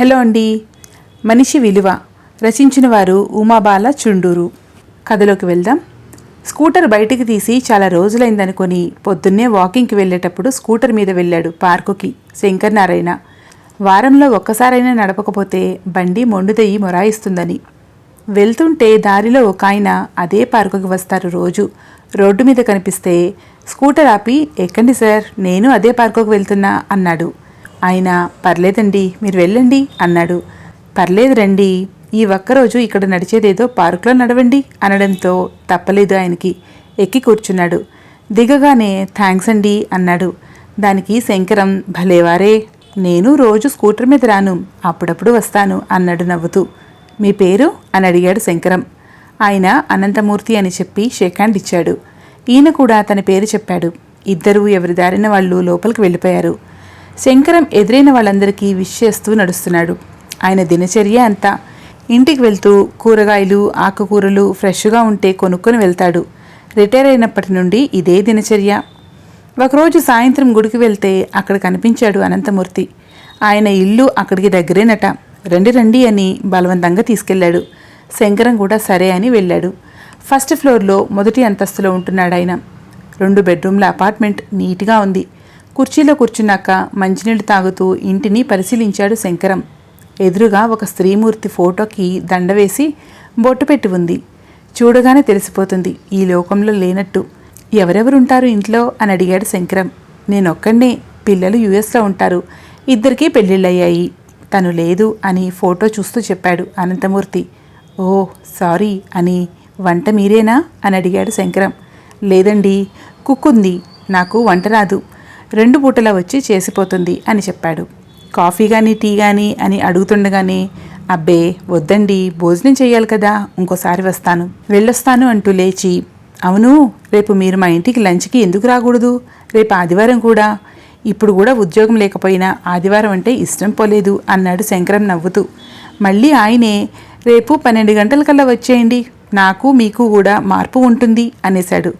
Hello అండి. మనిషి విలువ. రచించిన వారు ఉమాబాల చుండూరు. కథలోకి వెళ్దాం. స్కూటర్ బయటికి తీసి చాలా రోజులైందనుకొని పొద్దున్నే వాకింగ్కి వెళ్ళేటప్పుడు స్కూటర్ మీద వెళ్ళాడు పార్కుకి శంకర్ నారాయణ. వారంలో ఒక్కసారైనా నడపకపోతే బండి మొండుదయ్యి మొరాయిస్తుందని. వెళ్తుంటే దారిలో ఒక ఆయన అదే పార్కుకి వస్తారు రోజు. రోడ్డు మీద కనిపిస్తే స్కూటర్ ఆపి ఎక్కండి సార్ నేను అదే పార్కుకి వెళ్తున్నా అన్నాడు. ఆయన పర్లేదండి మీరు వెళ్ళండి అన్నాడు. పర్లేదు రండి ఈ ఒక్కరోజు ఇక్కడ నడిచేదేదో పార్కులో నడవండి అనడంతో తప్పలేదు ఆయనకి. ఎక్కి కూర్చున్నాడు. దిగగానే థ్యాంక్స్ అండి అన్నాడు. దానికి శంకరం భలేవారే నేను రోజు స్కూటర్ మీద రాను అప్పుడప్పుడు వస్తాను అన్నాడు నవ్వుతూ. మీ పేరు? అని అడిగాడు శంకరం. ఆయన అనంతమూర్తి అని చెప్పి షేక్ హ్యాండ్ ఇచ్చాడు. ఈయన కూడా తన పేరు చెప్పాడు. ఇద్దరూ ఎవరి దారిన వాళ్ళు లోపలికి వెళ్ళిపోయారు. శంకరం ఎదురైన వాళ్ళందరికీ విష్ చేస్తూ నడుస్తున్నాడు. ఆయన దినచర్య అంతా ఇంటికి వెళ్తూ కూరగాయలు ఆకుకూరలు ఫ్రెష్గా ఉంటే కొనుక్కొని వెళ్తాడు. రిటైర్ అయినప్పటి నుండి ఇదే దినచర్య. ఒకరోజు సాయంత్రం గుడికి వెళ్తే అక్కడ కనిపించాడు అనంతమూర్తి. ఆయన ఇల్లు అక్కడికి దగ్గరేనట. రండి రండి అని బలవంతంగా తీసుకెళ్ళాడు. శంకరం కూడా సరే అని వెళ్ళాడు. ఫస్ట్ ఫ్లోర్లో మొదటి అంతస్తులో ఉంటున్నాడు ఆయన రెండు బెడ్రూమ్ల అపార్ట్మెంట్ నీట్గా ఉంది. కుర్చీలో కూర్చున్నాక మంచినీళ్ళు తాగుతూ ఇంటిని పరిశీలించాడు శంకరం. ఎదురుగా ఒక స్త్రీమూర్తి ఫోటోకి దండ వేసి బొట్టు పెట్టి ఉంది. చూడగానే తెలిసిపోతుంది ఈ లోకంలో లేనట్టు. ఎవరెవరుంటారు ఇంట్లో? అని అడిగాడు శంకరం. నేనొక్కడే పిల్లలు యుఎస్లో ఉంటారు. ఇద్దరికీ పెళ్ళిళ్ళయ్యాయి. తను లేదు అని ఫోటో చూస్తూ చెప్పాడు అనంతమూర్తి. ఓ సారీ అని. వంట మీరేనా? అని అడిగాడు శంకరం. లేదండి కుక్కుంది. నాకు వంట రాదు. రెండు పూటలా వచ్చి చేసిపోతుంది అని చెప్పాడు. కాఫీ కానీ టీ కానీ అని అడుగుతుండగానే అబ్బే వద్దండి భోజనం చేయాలి కదా ఇంకోసారి వస్తాను. వెళ్ళొస్తాను అంటూ లేచి అవును రేపు మీరు మా ఇంటికి లంచ్కి ఎందుకు రాకూడదు? రేపు ఆదివారం కూడా. ఇప్పుడు కూడా ఉద్యోగం లేకపోయినా ఆదివారం అంటే ఇష్టం పోలేదు అన్నాడు శంకరం నవ్వుతూ. మళ్ళీ ఆయనే రేపు పన్నెండు గంటలకల్లా వచ్చేయండి నాకు మీకు కూడా మార్పు ఉంటుంది అనేశాడు.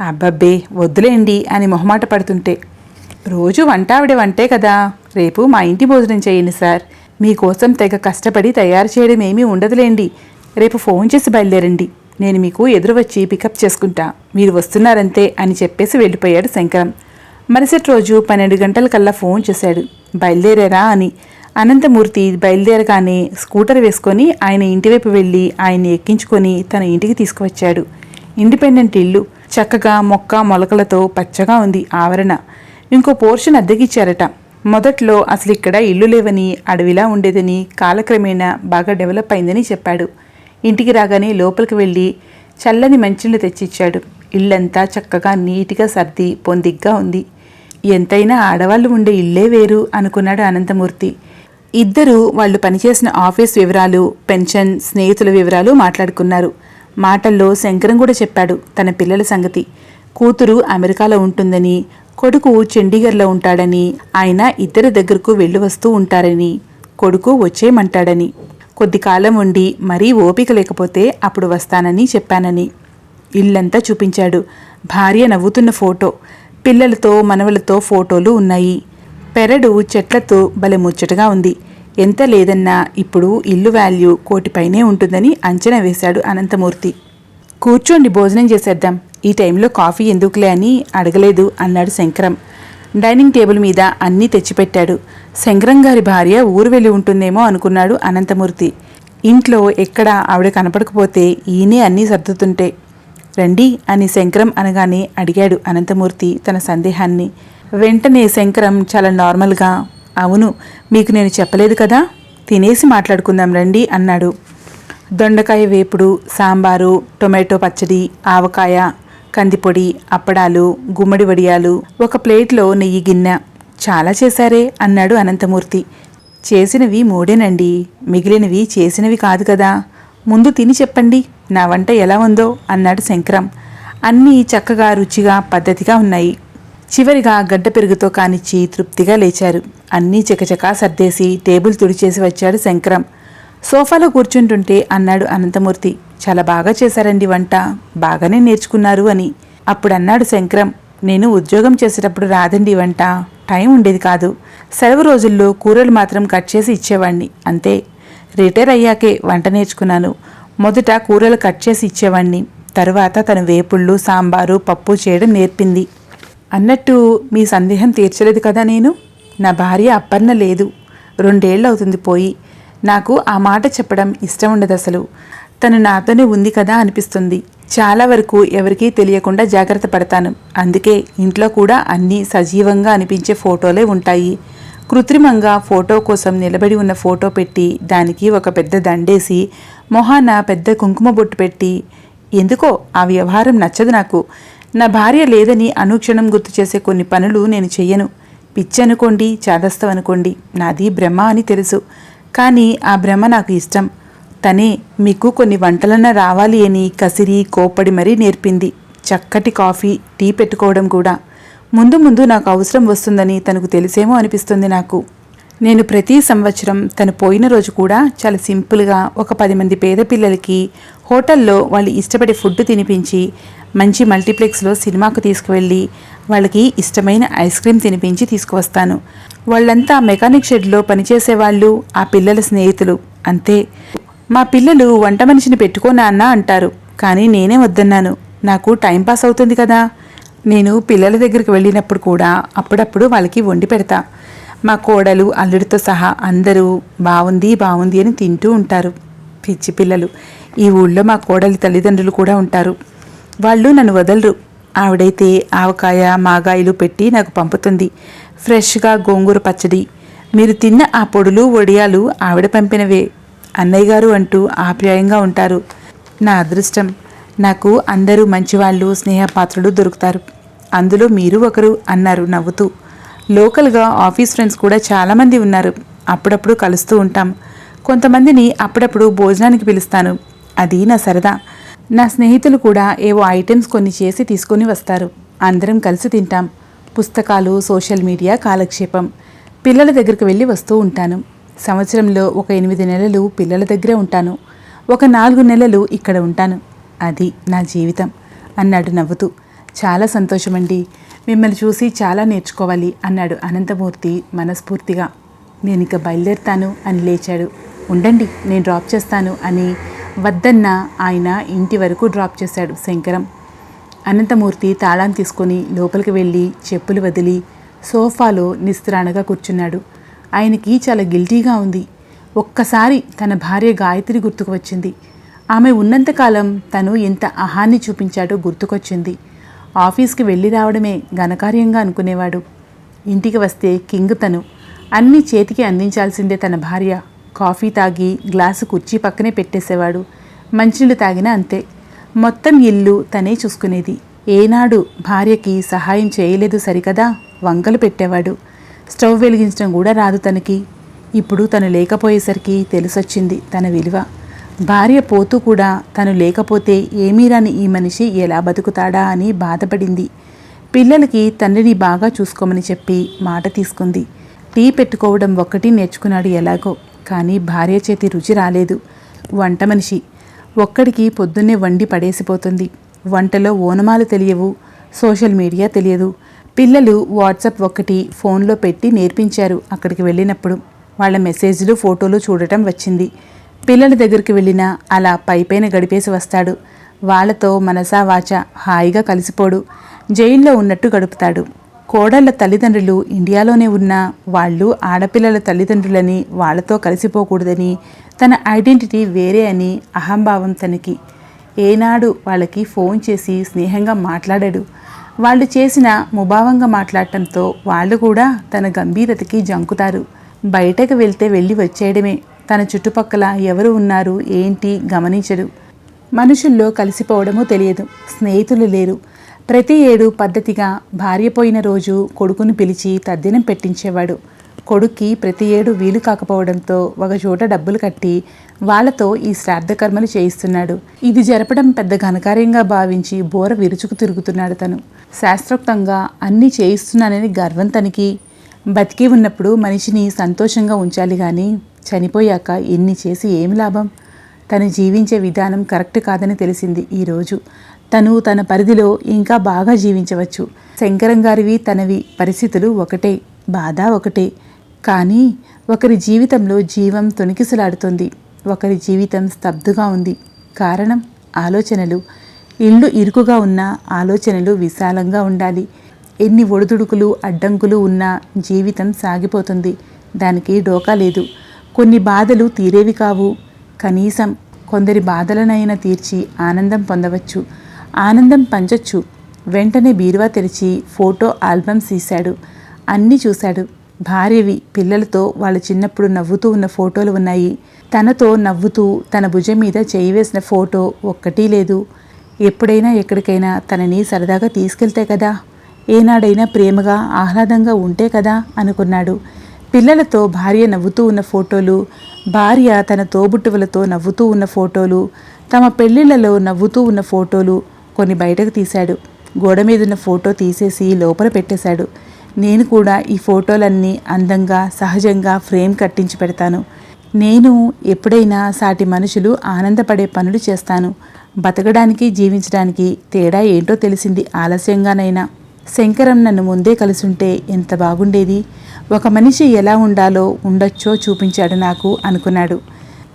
అబ్బబ్బే వద్దులేండి అని మొహమాట పడుతుంటే రోజు వంట ఆవిడ వంటే కదా. రేపు మా ఇంటి భోజనం చేయండి సార్. మీకోసం తెగ కష్టపడి తయారు చేయడం ఏమీ ఉండదులేండి. రేపు ఫోన్ చేసి బయలుదేరండి. నేను మీకు ఎదురు వచ్చి పికప్ చేసుకుంటా. మీరు వస్తున్నారంతే అని చెప్పేసి వెళ్ళిపోయాడు శంకరం. మరుసటి రోజు పన్నెండు గంటలకల్లా ఫోన్ చేశాడు. బయలుదేరారా అని. అనంతమూర్తి బయలుదేరగానే స్కూటర్ వేసుకొని ఆయన ఇంటివైపు వెళ్ళి ఆయన్ని ఎక్కించుకొని తన ఇంటికి తీసుకువచ్చాడు. ఇండిపెండెంట్ ఇల్లు. చక్కగా మొక్క మొలకలతో పచ్చగా ఉంది ఆవరణ. ఇంకో పోర్షన్ అద్దెకిచ్చారట. మొదట్లో అసలు ఇక్కడ ఇల్లు లేవని అడవిలా ఉండేదని కాలక్రమేణా బాగా డెవలప్ అయిందని చెప్పాడు. ఇంటికి రాగానే లోపలికి వెళ్ళి చల్లని మంచినీళ్ళు తెచ్చిచ్చాడు. ఇల్లంతా చక్కగా నీట్గా సర్ది పొందిగ్గా ఉంది. ఎంతైనా ఆడవాళ్ళు ఉండే ఇల్లే వేరు అనుకున్నాడు అనంతమూర్తి. ఇద్దరు వాళ్ళు పనిచేసిన ఆఫీస్ వివరాలు పెన్షన్ స్నేహితుల వివరాలు మాట్లాడుకున్నారు. మాటల్లో శంకరం కూడా చెప్పాడు తన పిల్లల సంగతి. కూతురు అమెరికాలో ఉంటుందని కొడుకు చండీగర్లో ఉంటాడని ఆయన ఇద్దరి దగ్గరకు వెళ్ళి వస్తూ ఉంటారని కొడుకు వచ్చేయమంటాడని. కొద్ది కాలం ఉండి మరీ ఓపిక లేకపోతే అప్పుడు వస్తానని చెప్పానని. ఇల్లంతా చూపించాడు. భార్య నవ్వుతున్న ఫోటో. పిల్లలతో మనవలతో ఫోటోలు ఉన్నాయి. పెరడు చెట్లతో భలే ముచ్చటగా ఉంది. ఎంత లేదన్నా ఇప్పుడు ఇల్లు వాల్యూ కోటిపైనే ఉంటుందని అంచనా వేశాడు అనంతమూర్తి. కూర్చోండి భోజనం చేసేద్దాం. ఈ టైంలో కాఫీ ఎందుకులే అని అడగలేదు అన్నాడు శంకరం. డైనింగ్ టేబుల్ మీద అన్నీ తెచ్చిపెట్టాడు. శంకరం గారి భార్య ఊరు వెళ్ళి ఉంటుందేమో అనుకున్నాడు అనంతమూర్తి. ఇంట్లో ఎక్కడ ఆవిడ కనపడకపోతే ఈయనే అన్నీ సర్దుతుంటే. రండి అని శంకరం అనగానే అడిగాడు అనంతమూర్తి తన సందేహాన్ని. వెంటనే శంకరం చాలా నార్మల్గా అవును మీకు నేను చెప్పలేదు కదా? తినేసి మాట్లాడుకుందాం రండి అన్నాడు. దొండకాయ వేపుడు సాంబారు టొమాటో పచ్చడి ఆవకాయ కందిపొడి అప్పడాలు గుమ్మడి వడియాలు ఒక ప్లేట్లో నెయ్యి గిన్నె. చాలా చేశారే అన్నాడు అనంతమూర్తి. చేసినవి మూడేనండి. మిగిలినవి చేసినవి కాదు కదా. ముందు తిని చెప్పండి. నా వంట ఎలా ఉందో అన్నాడు శంకరం. అన్నీ చక్కగా రుచిగా పద్ధతిగా ఉన్నాయి. చివరిగా గడ్డ పెరుగుతో కానిచ్చి తృప్తిగా లేచారు. అన్నీ చకచకా సర్దేసి టేబుల్ తుడిచేసి వచ్చాడు శంకరం. సోఫాలో కూర్చుంటుంటే అన్నాడు అనంతమూర్తి. చాలా బాగా చేశారండి వంట. బాగానే నేర్చుకున్నారు అని. అప్పుడు అన్నాడు శంకరం నేను ఉద్యోగం చేసేటప్పుడు రాదండి వంట. టైం ఉండేది కాదు. సెలవు రోజుల్లో కూరలు మాత్రం కట్ చేసి ఇచ్చేవాడిని అంతే. రిటైర్ అయ్యాకే వంట నేర్చుకున్నాను. మొదట కూరలు కట్ చేసి ఇచ్చేవాడిని తరువాత తను వేపుళ్ళు సాంబారు పప్పు చేయడం నేర్పింది. అన్నట్టు మీ సందేహం తీర్చలేదు కదా నేను? నా భార్య అప్పన్న లేదు. రెండేళ్ళు అవుతుంది పోయి. నాకు ఆ మాట చెప్పడం ఇష్టం ఉండదు అసలు తను నాతోనే ఉంది కదా అనిపిస్తుంది. చాలా వరకు ఎవరికీ తెలియకుండా జాగ్రత్త పడతాను. అందుకే ఇంట్లో కూడా అన్నీ సజీవంగా అనిపించే ఫోటోలే ఉంటాయి. కృత్రిమంగా ఫోటో కోసం నిలబడి ఉన్న ఫోటో పెట్టి దానికి ఒక పెద్ద దండేసి మొహాన పెద్ద కుంకుమ బొట్టు పెట్టి ఎందుకో ఆ వ్యవహారం నచ్చదు నాకు. నా భార్య లేదని అనుక్షణం గుర్తు చేసే కొన్ని పనులు నేను చెయ్యను. పిచ్చి అనుకోండి చాదస్తం అనుకోండి. నాది భ్రమ అని తెలుసు. కానీ ఆ భ్రమ నాకు ఇష్టం. తనే మీకు కొన్ని వంటలన్న రావాలి అని కసిరి కోపడి మరీ నేర్పింది. చక్కటి కాఫీ టీ పెట్టుకోవడం కూడా. ముందు ముందు నాకు అవసరం వస్తుందని తనకు తెలిసేమో అనిపిస్తుంది నాకు. నేను ప్రతి సంవత్సరం తను పోయిన రోజు కూడా చాలా సింపుల్గా ఒక పది మంది పేద పిల్లలకి హోటల్లో వాళ్ళు ఇష్టపడే ఫుడ్ తినిపించి మంచి మల్టీప్లెక్స్లో సినిమాకు తీసుకువెళ్ళి వాళ్ళకి ఇష్టమైన ఐస్ క్రీమ్ తినిపించి తీసుకువస్తాను. వాళ్ళంతా మెకానిక్ షెడ్లో పనిచేసే వాళ్ళు ఆ పిల్లల స్నేహితులు. అంతే. మా పిల్లలు వంట మనిషిని పెట్టుకోనా అన్న అంటారు. కానీ నేనే వద్దన్నాను. నాకు టైం పాస్ అవుతుంది కదా. నేను పిల్లల దగ్గరికి వెళ్ళినప్పుడు కూడా అప్పుడప్పుడు వాళ్ళకి వండి పెడతా. మా కోడలు అల్లుడితో సహా అందరూ బాగుంది బాగుంది అని తింటూ ఉంటారు. పిచ్చి పిల్లలు. ఈ ఊళ్ళో మా కోడలి తల్లిదండ్రులు కూడా ఉంటారు. వాళ్ళు నన్ను వదలరు. ఆవిడైతే ఆవకాయ మాగాయలు పెట్టి నాకు పంపుతుంది. ఫ్రెష్గా గోంగూర పచ్చడి. మీరు తిన్న ఆ పొడులు వడియాలు ఆవిడ పంపినవే. అన్నయ్య గారు అంటూ ఆప్యాయంగా ఉంటారు. నా అదృష్టం నాకు అందరూ మంచివాళ్ళు స్నేహపాత్రులు దొరుకుతారు. అందులో మీరు ఒకరు అన్నారు నవ్వుతూ. లోకల్గా ఆఫీస్ ఫ్రెండ్స్ కూడా చాలామంది ఉన్నారు. అప్పుడప్పుడు కలుస్తూ ఉంటాం. కొంతమందిని అప్పుడప్పుడు భోజనానికి పిలుస్తాను. అది నా సరదా. నా స్నేహితులు కూడా ఏవో ఐటమ్స్ కొన్ని చేసి తీసుకొని వస్తారు. అందరం కలిసి తింటాం. పుస్తకాలు సోషల్ మీడియా కాలక్షేపం. పిల్లల దగ్గరికి వెళ్ళి వస్తూ ఉంటాను. సంవత్సరంలో ఒక ఎనిమిది నెలలు పిల్లల దగ్గరే ఉంటాను. ఒక నాలుగు నెలలు ఇక్కడ ఉంటాను. అది నా జీవితం అన్నాడు నవ్వుతూ. చాలా సంతోషమండి. మిమ్మల్ని చూసి చాలా నేర్చుకోవాలి అన్నాడు అనంతమూర్తి మనస్ఫూర్తిగా. నేను ఇక బయలుదేరుతాను అని లేచాడు. ఉండండి నేను డ్రాప్ చేస్తాను అని వద్దన్న ఆయన ఇంటి వరకు డ్రాప్ చేశాడు శంకరం. అనంతమూర్తి తాళం తీసుకొని లోపలికి వెళ్ళి చెప్పులు వదిలి సోఫాలో నిస్త్రాణగా కూర్చున్నాడు. ఆయనకి చాలా గిల్టీగా ఉంది. ఒక్కసారి తన భార్య గాయత్రి గుర్తుకు వచ్చింది. ఆమె ఉన్నంతకాలం తను ఎంత అహాన్ని చూపించాడో గుర్తుకొచ్చింది. ఆఫీస్కి వెళ్ళి రావడమే ఘనకార్యంగా అనుకునేవాడు. ఇంటికి వస్తే కింగ్ తను. అన్నీ చేతికి అందించాల్సిందే తన భార్య. కాఫీ తాగి గ్లాసు కుర్చీ పక్కనే పెట్టేసేవాడు. మంచినీళ్ళు తాగినా అంతే. మొత్తం ఇల్లు తనే చూసుకునేది. ఏనాడు భార్యకి సహాయం చేయలేదు సరికదా? వంకలు పెట్టేవాడు. స్టవ్ వెలిగించడం కూడా రాదు తనకి. ఇప్పుడు తను లేకపోయేసరికి తెలిసొచ్చింది తన విలువ. భార్య పోతూ కూడా తను లేకపోతే ఏమీ రాని ఈ మనిషి ఎలా బతుకుతాడా అని బాధపడింది. పిల్లలకి తండ్రిని బాగా చూసుకోమని చెప్పి మాట తీసుకుంది. టీ పెట్టుకోవడం ఒక్కటి నేర్చుకున్నాడు ఎలాగో కానీ భార్య చేతి రుచి రాలేదు. వంట మనిషి. ఒక్కడికి పొద్దున్నే వండి పడేసిపోతుంది. వంటలో ఓనమాలు తెలియవు. సోషల్ మీడియా తెలియదు. పిల్లలు వాట్సాప్ ఒకటి ఫోన్లో పెట్టి నేర్పించారు అక్కడికి వెళ్ళినప్పుడు. వాళ్ళ మెసేజ్లు ఫోటోలు చూడటం వచ్చింది. పిల్లల దగ్గరికి వెళ్ళినా అలా పైపైన గడిపేసి వస్తాడు. వాళ్ళతో మనసా వాచ హాయిగా కలిసిపోడు. జైల్లో ఉన్నట్టు గడుపుతాడు. కోడళ్ళ తల్లిదండ్రులు ఇండియాలోనే ఉన్నా వాళ్ళు ఆడపిల్లల తల్లిదండ్రులని వాళ్ళతో కలిసిపోకూడదని తన ఐడెంటిటీ వేరే అని అహంభావం తనకి. ఏనాడు వాళ్ళకి ఫోన్ చేసి స్నేహంగా మాట్లాడాడు. వాళ్ళు చేసిన ముభావంగా మాట్లాడటంతో వాళ్ళు కూడా తన గంభీరతకి జంకుతారు. బయటకు వెళ్తే వెళ్ళి వచ్చేయడమే. తన చుట్టుపక్కల ఎవరు ఉన్నారు ఏంటి గమనించడు. మనుషుల్లో కలిసిపోవడమూ తెలియదు. స్నేహితులు లేరు. ప్రతి ఏడు పద్ధతిగా భార్య పోయిన రోజు కొడుకును పిలిచి తద్దినం పెట్టించేవాడు. కొడుక్కి ప్రతి ఏడు వీలు కాకపోవడంతో ఒకచోట డబ్బులు కట్టి వాళ్ళతో ఈ శ్రాద్ధ కర్మలు చేయిస్తున్నాడు. ఇది జరపడం పెద్ద ఘనకార్యంగా భావించి బోర విరుచుకు తిరుగుతున్నాడు తను. శాస్త్రోక్తంగా అన్నీ చేయిస్తున్నానని గర్వం తనకి. బతికి ఉన్నప్పుడు మనిషిని సంతోషంగా ఉంచాలి కానీ చనిపోయాక ఎన్ని చేసి ఏమి లాభం? తను జీవించే విధానం కరెక్ట్ కాదని తెలిసింది ఈరోజు తను తన పరిధిలో ఇంకా బాగా జీవించవచ్చు. శంకరం గారివి తనవి పరిస్థితులు ఒకటే బాధ ఒకటే. కానీ ఒకరి జీవితంలో జీవం తొణికిసలాడుతుంది ఒకరి జీవితం స్తబ్దుగా ఉంది. కారణం ఆలోచనలు. ఇల్లు ఇరుకుగా ఉన్న ఆలోచనలు విశాలంగా ఉండాలి. ఎన్ని ఒడిదుడుకులు అడ్డంకులు ఉన్నా జీవితం సాగిపోతుంది. దానికి డోకా లేదు. కొన్ని బాధలు తీరేవి కావు. కనీసం కొందరి బాధలనైనా తీర్చి ఆనందం పొందవచ్చు. ఆనందం పంచొచ్చు. వెంటనే బీరువా తెరిచి ఫోటో ఆల్బమ్స్ తీశాడు అన్నీ చూశాడు. భార్యవి పిల్లలతో వాళ్ళు చిన్నప్పుడు నవ్వుతూ ఉన్న ఫోటోలు ఉన్నాయి. తనతో నవ్వుతూ తన భుజం మీద చేయి వేసిన ఫోటో ఒక్కటి లేదు. ఎప్పుడైనా ఎక్కడికైనా తనని సరదాగా తీసుకెళ్తే కదా? ఏనాడైనా ప్రేమగా ఆహ్లాదంగా ఉంటే కదా? అనుకున్నాడు. పిల్లలతో భార్య నవ్వుతూ ఉన్న ఫోటోలు భార్య తన తోబుట్టువులతో నవ్వుతూ ఉన్న ఫోటోలు తమ పెళ్ళిళ్ళలో నవ్వుతూ ఉన్న ఫోటోలు కొన్ని బయటకు తీశాడు. గోడ మీదున్న ఫోటో తీసేసి లోపల పెట్టేశాడు. నేను కూడా ఈ ఫోటోలన్నీ అందంగా సహజంగా ఫ్రేమ్ కట్టించి పెడతాను. నేను ఎప్పుడైనా సాటి మనుషులు ఆనందపడే పనులు చేస్తాను. బతకడానికి జీవించడానికి తేడా ఏంటో తెలిసింది ఆలస్యంగానైనా. శంకరం నన్ను ముందే కలుసుంటే ఎంత బాగుండేది. ఒక మనిషి ఎలా ఉండాలో ఉండొచ్చో చూపించాడు నాకు అనుకున్నాడు.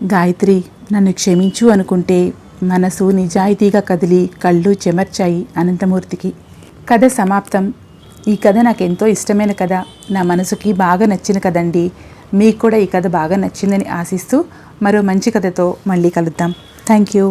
గాయత్రి నన్ను క్షమించు అనుకుంటే మనసు నిజాయితీగా కదిలి కళ్ళు చెమర్చాయి అనంతమూర్తికి. కథ సమాప్తం. ఈ కథ నాకు ఎంతో ఇష్టమైన కథ. నా మనసుకి బాగా నచ్చిన కదండి మీకు కూడా ఈ కథ బాగా నచ్చిందని ఆశిస్తూ మరో మంచి కథతో మళ్ళీ కలుద్దాం. Thank you